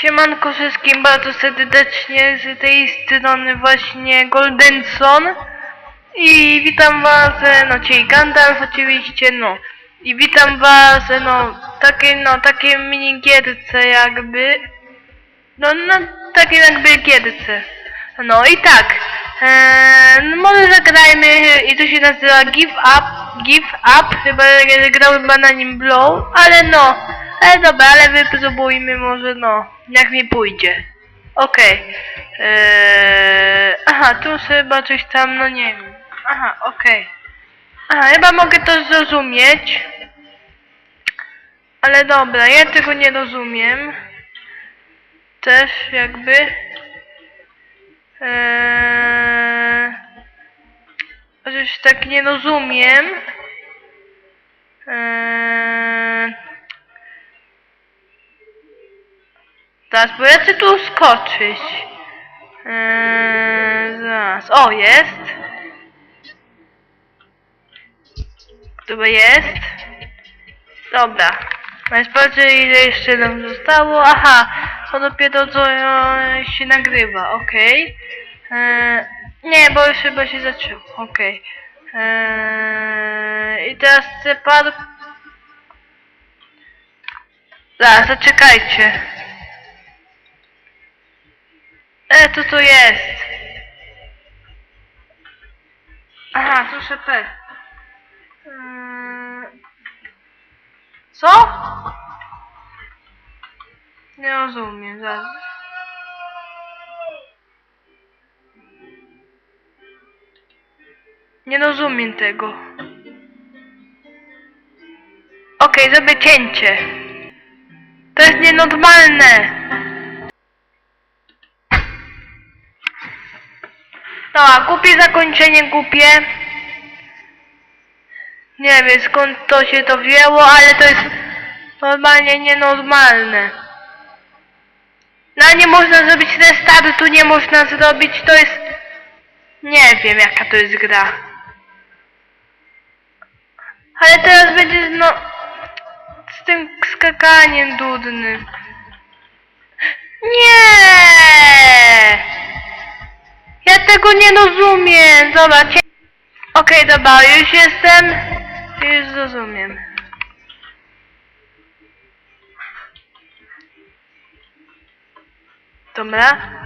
Siemanko wszystkim bardzo serdecznie z tej strony właśnie Goldenson i witam was, no czyli Gandalf oczywiście, no. I witam was, no takie, no takie mini gierce jakby, no, no takie jakby gierce, no i tak, e, no może zagrajmy i to się nazywa Give Up, Give Up, chyba ja grałem chyba na nim Blow, ale no, ale dobra, ale wypróbujmy może no, jak mi pójdzie. Okej. Eee, aha, tu chyba coś tam, no nie wiem. Aha, okej. Aha, chyba mogę to zrozumieć. Ale dobra, ja tego nie rozumiem. Też jakby. Eee, chociaż tak nie rozumiem. Eee, Zaraz, bo ja chcę tu skoczyć. Eee, zaraz. O, jest. Dobra, jest. Dobra. No sprawdzę ile jeszcze nam zostało. Aha, to dopiero co e, się nagrywa, okej. Eee, nie, bo już chyba się zaczęło, okej. Eee, I teraz chcę par... Zaraz, zaczekajcie. E, to to jest. Aha, proszę P. Yy... Co? Nie rozumiem, zaraz. Nie rozumiem tego. Okej, zrobię cięcie. To jest nienormalne. Dobra, głupie zakończenie, głupie. Nie wiem skąd to się to wzięło, ale to jest normalnie nienormalne. No nie można zrobić restartu, nie można zrobić, to jest... Nie wiem jaka to jest gra. Ale teraz będzie no... Z tym skakaniem dudnym. Nie! Ja tego nie rozumiem. Dobra, cie... Okej, dobra, już jestem. Już rozumiem. Dobra.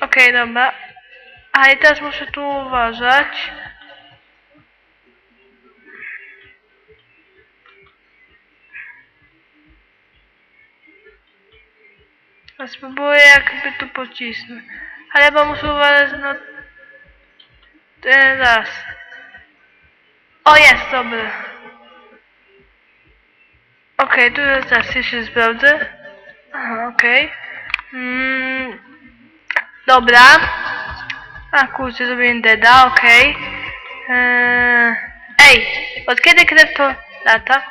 Okej, dobra. A i teraz muszę tu uważać. A spróbuję jakby tu pocisnąć. Ale bo muszę uważać na... Teraz. O, jest, dobry. Okej, tu jest teraz jeszcze sprawdzę. Aha, okej. Mm, dobra. A kurczę, zrobiłem deda, okej. Eee, ej, od kiedy krew to lata?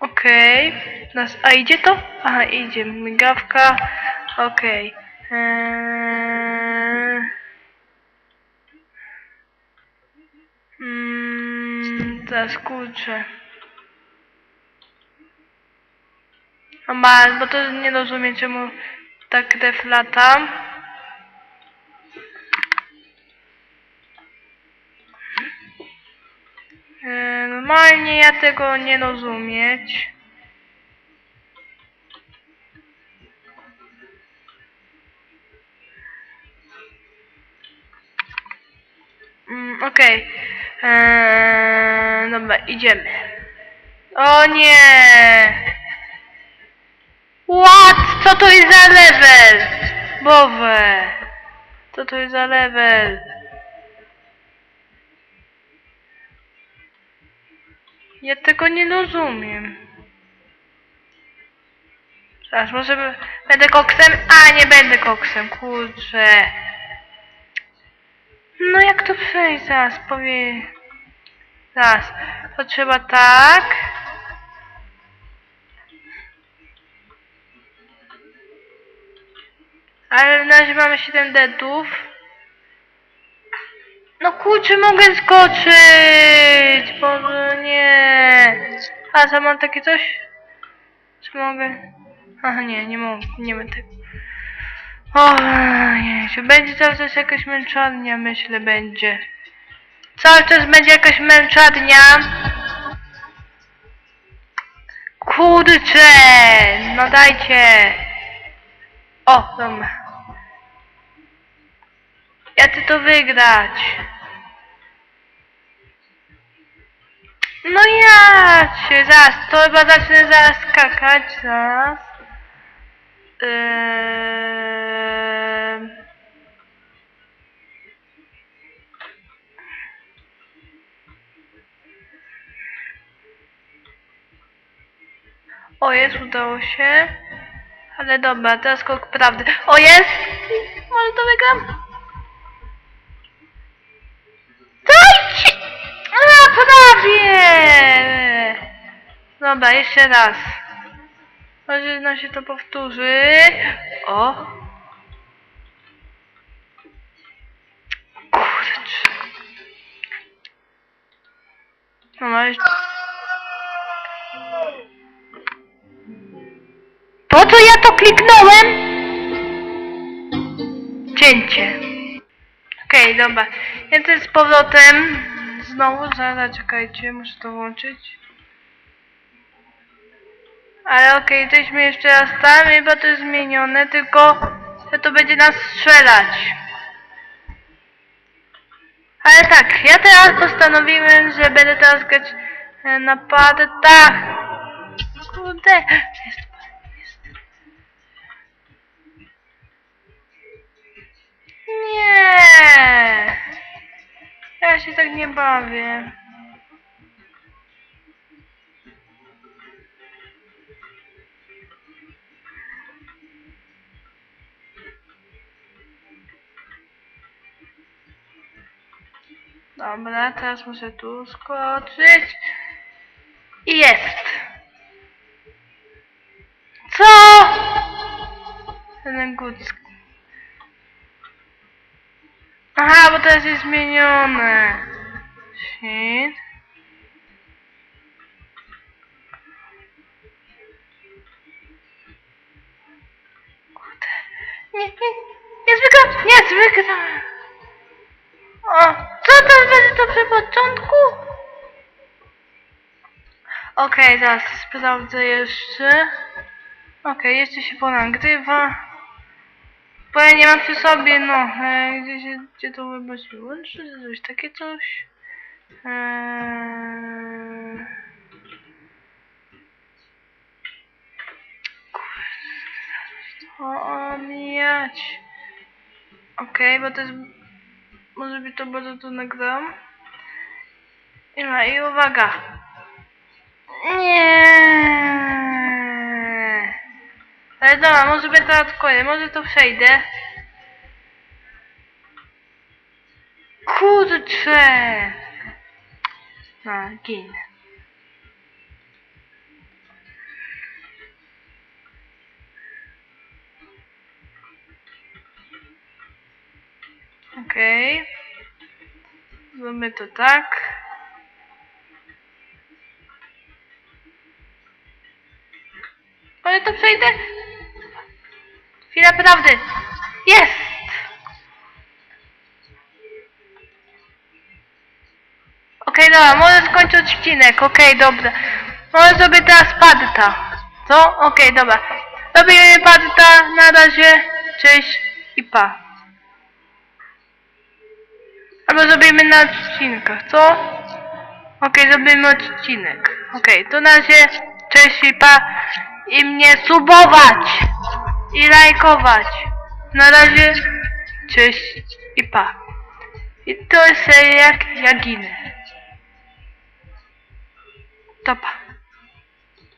Okej. Nas, a idzie to? Aha, idzie. Migawka. Okej. Eee... Teraz kurczę. No ma, bo to nie rozumiem czemu tak krew lata. E, Normalnie ja tego nie rozumieć. Idziemy. O nie! What? Co to jest za level? Bowe. Co to jest za level? Ja tego nie rozumiem. Zaraz, może będę koksem? A, nie będę koksem, kurczę. No jak to przejść? Zaraz, powie... Zaraz, to trzeba tak. Ale na razie mamy 7 deadów. No kurczę, mogę skoczyć! Boże, nie. A, co mam takie coś? Czy mogę? Aha, nie, nie mogę, nie będę tego. O, nie, będzie cały czas jakaś męczarnia, myślę, będzie. Cały czas będzie jakaś męczarnia. Kurczę, no dajcie. O, dobra. Ja chcę to wygrać. No ja cię, zaraz, to chyba zacznę zaraz skakać, zaraz. Eee... O jest, udało się. Ale dobra, teraz skok prawdy. O jest! Może to wygram? Dajcie! A, prawie! Dobra, jeszcze raz. Może nam się to powtórzy. O! Kurczę. No, jeszcze... co ja to kliknąłem? Cięcie. Okej, dobra. Jestem z powrotem. Znowu, zaraz, czekajcie, muszę to włączyć. Ale okej, jesteśmy jeszcze raz tam, chyba to jest zmienione, tylko że to będzie nas strzelać. Ale tak, ja teraz postanowiłem, że będę teraz grać e, na padach. Kurde, jest, jest. Nie! Ja się tak nie bawię. Dobra, teraz muszę tu skoczyć. I jest! Co? Ten Aha, bo teraz jest zmienione. Shit. Kurde. Nie, nie, nie zwykle, nie zwykle. O, co to będzie to przy początku? Okej, zaraz sprawdzę jeszcze. Okej, jeszcze się ponagrywa. Bo ja nie mam przy sobie, no, e, gdzie, się, gdzie to chyba się coś takie coś. Eee... Kurde, omijać. Okej, bo to jest... Może by to bardzo tu nagram. Ma, i uwaga. Nie. Ale dobra, może będę teraz koniec, może to przejdę. Kurczę! No, gin. Okej. Okay. Zróbmy to tak. Ale to przejdę. Chwila prawdy. Jest! Okej, dobra, może skończyć odcinek. Okej, dobra. Może sobie teraz padta. Co? Okej, dobra. Robimy padta. Na razie. Cześć i pa. Albo zrobimy na odcinkach, co? Okej, zrobimy odcinek. Okej, to na razie. Cześć i pa. I mnie subować! I lajkować. Na razie, cześć i pa. I to jest jak ja ginę. To pa.